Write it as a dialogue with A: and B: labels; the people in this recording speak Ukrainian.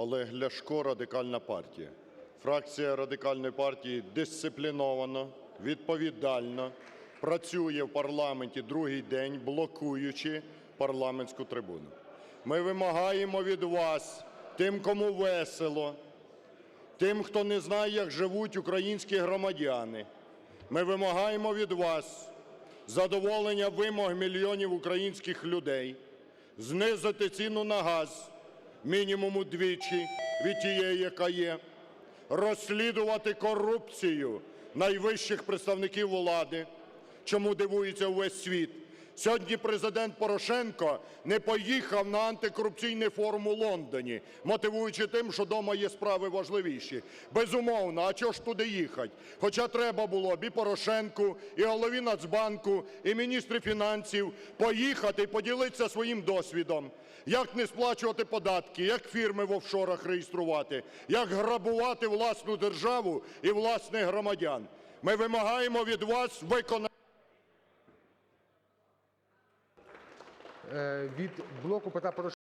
A: Олег Ляшко, Радикальна партія. Фракція Радикальної партії дисципліновано, відповідально працює в парламенті другий день, блокуючи парламентську трибуну. Ми вимагаємо від вас, тим, кому весело, тим, хто не знає, як живуть українські громадяни, ми вимагаємо від вас задоволення вимог мільйонів українських людей, знизити ціну на газ мінімум удвічі від тієї, яка є, розслідувати корупцію найвищих представників влади, чому дивується увесь світ. Сьогодні Президент Порошенко не поїхав на антикорупційний форум у Лондоні, мотивуючи тим, що вдома є справи важливіші. Безумовно, а чого ж туди їхати? Хоча треба було б і Порошенку, і голові Нацбанку, і міністрі фінансів поїхати і поділитися своїм досвідом, як не сплачувати податки, як фірми в офшорах реєструвати, як грабувати власну державу і власних громадян. Ми вимагаємо від вас виконати
B: Від "Блоку Петра Порошенка"